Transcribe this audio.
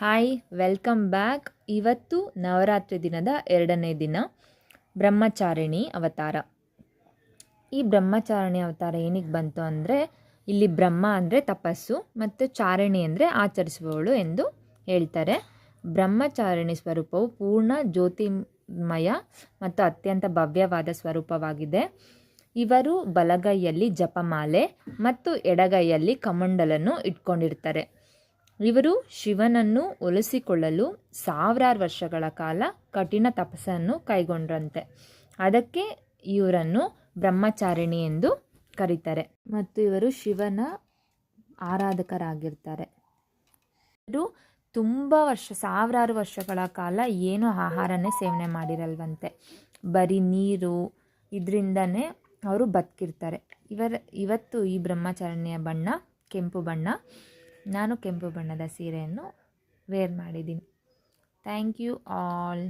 Hi, welcome back. ಇವತ್ತು ನವರಾತ್ರಿ ದಿನದ ಎರಡನೇ ದಿನ, ಬ್ರಹ್ಮಚಾರಿಣಿ ಅವತಾರ. ಈ ಬ್ರಹ್ಮಚಾರಿಣಿ ಅವತಾರ ಏನಿಗೆ ಬಂತು ಅಂದರೆ, ಇಲ್ಲಿ ಬ್ರಹ್ಮ ಅಂದರೆ ತಪಸ್ಸು, ಮತ್ತು ಚಾರಿಣಿ ಅಂದರೆ ಆಚರಿಸುವವಳು ಎಂದು ಹೇಳ್ತಾರೆ. ಬ್ರಹ್ಮಚಾರಿಣಿ ಸ್ವರೂಪವು ಪೂರ್ಣ ಜ್ಯೋತಿಮಯ ಮತ್ತು ಅತ್ಯಂತ ಭವ್ಯವಾದ ಸ್ವರೂಪವಾಗಿದೆ. ಇವರು ಬಲಗೈಯಲ್ಲಿ ಜಪಮಾಲೆ ಮತ್ತು ಎಡಗೈಯಲ್ಲಿ ಕಮಂಡಲನ್ನು ಇಟ್ಕೊಂಡಿರ್ತಾರೆ. ಇವರು ಶಿವನನ್ನು ಒಲಿಸಿಕೊಳ್ಳಲು ಸಾವಿರಾರು ವರ್ಷಗಳ ಕಾಲ ಕಠಿಣ ತಪಸ್ಸನ್ನು ಕೈಗೊಂಡ್ರಂತೆ. ಅದಕ್ಕೆ ಇವರನ್ನು ಬ್ರಹ್ಮಚಾರಿಣಿ ಎಂದು ಕರೀತಾರೆ. ಮತ್ತು ಇವರು ಶಿವನ ಆರಾಧಕರಾಗಿರ್ತಾರೆ. ಇವರು ತುಂಬ ವರ್ಷ, ಸಾವಿರಾರು ವರ್ಷಗಳ ಕಾಲ ಏನು ಆಹಾರನೇ ಸೇವನೆ ಮಾಡಿರಲ್ವಂತೆ. ಬರೀ ನೀರು, ಇದರಿಂದನೇ ಅವರು ಬದುಕಿರ್ತಾರೆ. ಇವರ, ಇವತ್ತು ಈ ಬ್ರಹ್ಮಚಾರಿಣಿಯ ಬಣ್ಣ, ಕೆಂಪು ಬಣ್ಣ ನಾನು ಕೆಂಪು ಬಣ್ಣದ ಸೀರೆಯನ್ನು ವೇರ್ ಮಾಡಿದ್ದೀನಿ. Thank you all